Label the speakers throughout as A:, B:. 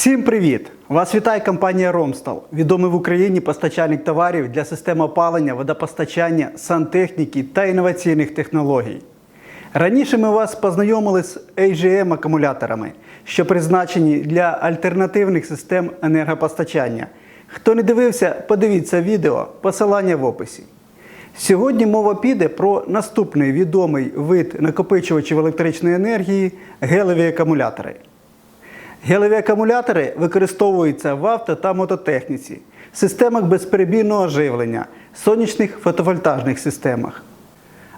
A: Всім привіт! Вас вітає компанія Ромстал, відомий в Україні постачальник товарів для систем опалення, водопостачання, сантехніки та інноваційних технологій. Раніше ми вас познайомили з AGM акумуляторами, що призначені для альтернативних систем енергопостачання. Хто не дивився, подивіться відео, посилання в описі. Сьогодні мова піде про наступний відомий вид накопичувачів електричної енергії гелеві акумулятори. Гелеві акумулятори використовуються в авто та мототехніці, системах безперебійного живлення, сонячних фотовольтажних системах.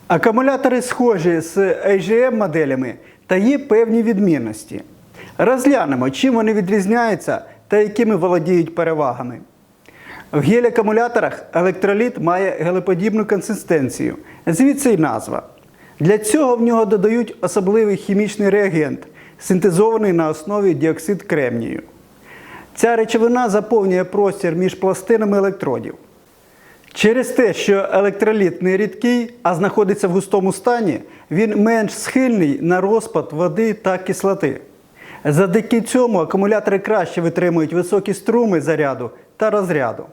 A: Акумулятори схожі з AGM моделями та є певні відмінності. Розглянемо, чим вони відрізняються та якими володіють перевагами. В гель-акумуляторах електроліт має гелеподібну консистенцію, звідси й назва. Для цього в нього додають особливий хімічний реагент, синтезований на основі діоксид кремнію. Ця речовина заповнює простір між пластинами електродів. Через те, що електроліт не рідкий, а знаходиться в густому стані, він менш схильний на розпад води та кислоти. Завдяки цьому акумулятори краще витримують високі струми заряду та розряду.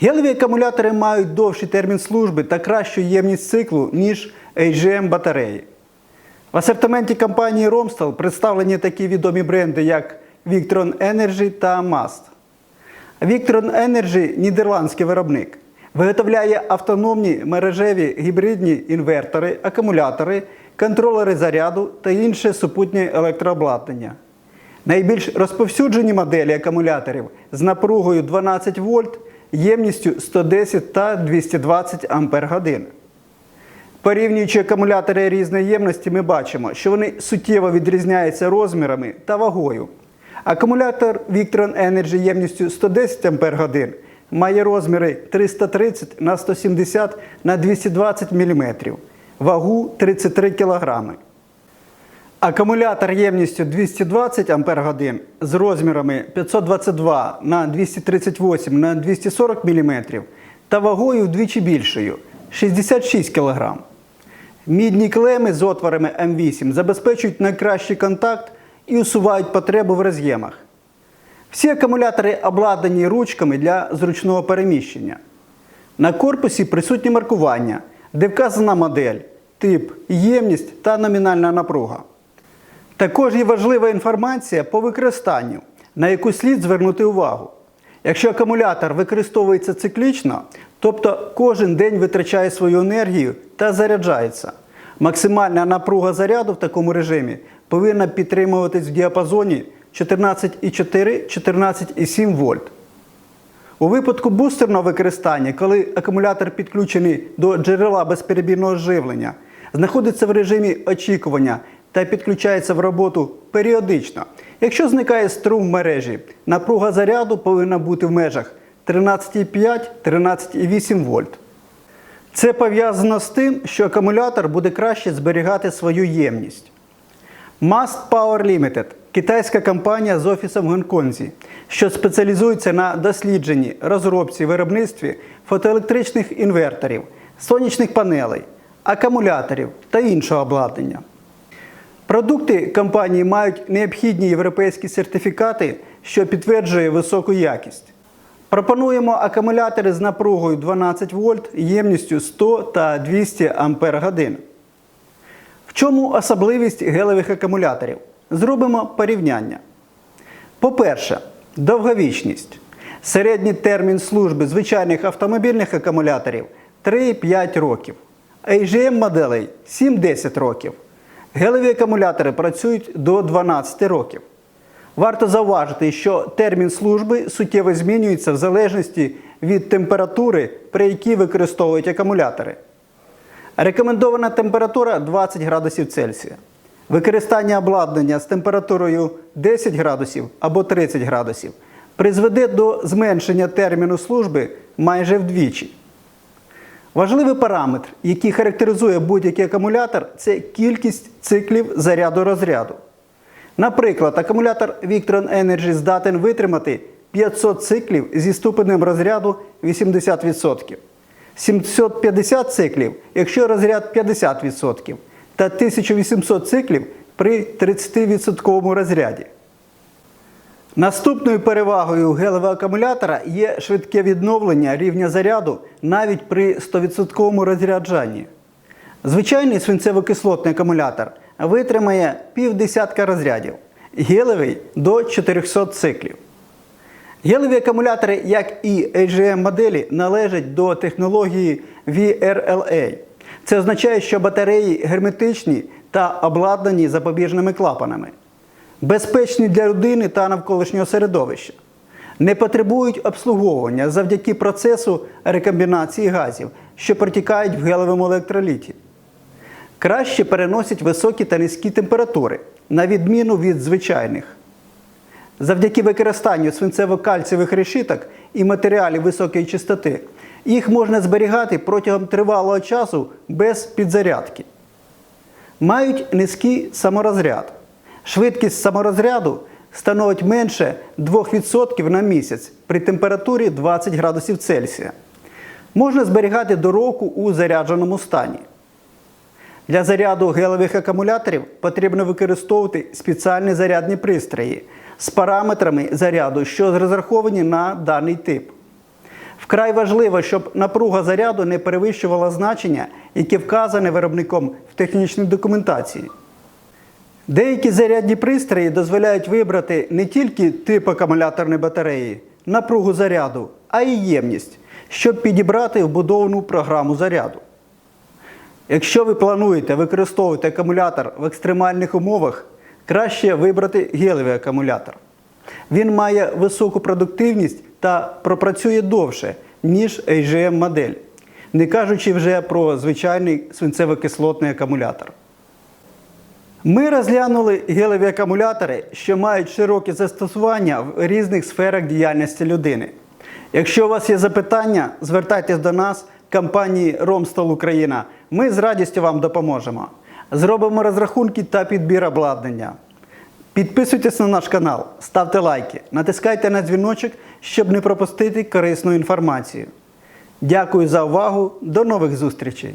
A: Гелеві акумулятори мають довший термін служби та кращу ємність циклу, ніж AGM батареї. В асортименті компанії Romstal представлені такі відомі бренди, як Victron Energy та Mast. Victron Energy – нідерландський виробник. Виготовляє автономні мережеві гібридні інвертори, акумулятори, контролери заряду та інше супутнє електрообладнання. Найбільш розповсюджені моделі акумуляторів з напругою 12 вольт, ємністю 110 та 220 Ампер годин. Порівнюючи акумулятори різної ємності, ми бачимо, що вони суттєво відрізняються розмірами та вагою. Акумулятор Victron Energy ємністю 110 Ах має розміри 330 на 170 на 220 мм, вагу 33 кг. Акумулятор ємністю 220 Ах з розмірами 522 на 238 на 240 мм та вагою вдвічі більшою 66 кг. Мідні клеми з отворами М8 забезпечують найкращий контакт і усувають потребу в роз'ємах. Всі акумулятори обладнані ручками для зручного переміщення. На корпусі присутні маркування, де вказана модель, тип, ємність та номінальна напруга. Також є важлива інформація по використанню, на яку слід звернути увагу. Якщо акумулятор використовується циклічно, тобто кожен день витрачає свою енергію та заряджається, максимальна напруга заряду в такому режимі повинна підтримуватись в діапазоні 14,4-14,7 вольт. У випадку бустерного використання, коли акумулятор підключений до джерела безперебійного живлення, знаходиться в режимі очікування та підключається в роботу періодично. Якщо зникає струм в мережі, напруга заряду повинна бути в межах 13,5-13,8 вольт. Це пов'язано з тим, що акумулятор буде краще зберігати свою ємність. Mast Power Limited китайська компанія з офісом в Гонконзі, що спеціалізується на дослідженні, розробці, виробництві фотоелектричних інверторів, сонячних панелей, акумуляторів та іншого обладнання. Продукти компанії мають необхідні європейські сертифікати, що підтверджує високу якість. Пропонуємо акумулятори з напругою 12 вольт ємністю 100 та 200 Ампер годин. В чому особливість гелевих акумуляторів? Зробимо порівняння. По-перше, довговічність. Середній термін служби звичайних автомобільних акумуляторів 3-5 років. AGM моделей 7-10 років. Гелеві акумулятори працюють до 12 років. Варто зауважити, що термін служби суттєво змінюється в залежності від температури, при якій використовують акумулятори. Рекомендована температура 20 градусів Цельсія. Використання обладнання з температурою 10 градусів або 30 градусів призведе до зменшення терміну служби майже вдвічі. Важливий параметр, який характеризує будь-який акумулятор, це кількість циклів заряду розряду. Наприклад, акумулятор Victron Energy здатен витримати 500 циклів зі ступенем розряду 80%, 750 циклів, якщо розряд 50%, та 1800 циклів при 30% розряді. Наступною перевагою гелевого акумулятора є швидке відновлення рівня заряду навіть при 100% розряджанні. Звичайний свинцево-кислотний акумулятор витримає півдесятка розрядів, гелевий до 400 циклів. Гелеві акумулятори, як і AGM моделі, належать до технології VRLA. Це означає, що батареї герметичні та обладнані запобіжними клапанами, безпечні для людини та навколишнього середовища, не потребують обслуговування завдяки процесу рекомбінації газів, що протікають в гелевому електроліті. Краще переносять високі та низькі температури, на відміну від звичайних. Завдяки використанню свинцево-кальцевих решіток і матеріалів високої чистоти їх можна зберігати протягом тривалого часу без підзарядки. Мають низький саморозряд. Швидкість саморозряду становить менше 2% на місяць при температурі 20 градусів Цельсія. Можна зберігати до року у зарядженому стані. Для заряду гелевих акумуляторів потрібно використовувати спеціальні зарядні пристрої з параметрами заряду, що розраховані на даний тип. Вкрай важливо, щоб напруга заряду не перевищувала значення, яке вказане виробником в технічній документації. Деякі зарядні пристрої дозволяють вибрати не тільки тип акумуляторної батареї, напругу заряду, а й ємність, щоб підібрати вбудовану програму заряду. Якщо ви плануєте використовувати акумулятор в екстремальних умовах, краще вибрати гелевий акумулятор. Він має високу продуктивність та пропрацює довше, ніж AGM модель, не кажучи вже про звичайний свинцево-кислотний акумулятор. Ми розглянули гелеві акумулятори, що мають широке застосування в різних сферах діяльності людини. Якщо у вас є запитання, звертайтесь до нас, компанії Ромстол Україна. Ми з радістю вам допоможемо. Зробимо розрахунки та підбір обладнання. Підписуйтесь на наш канал, ставте лайки, натискайте на дзвіночок, щоб не пропустити корисну інформацію. Дякую за увагу. До нових зустрічей!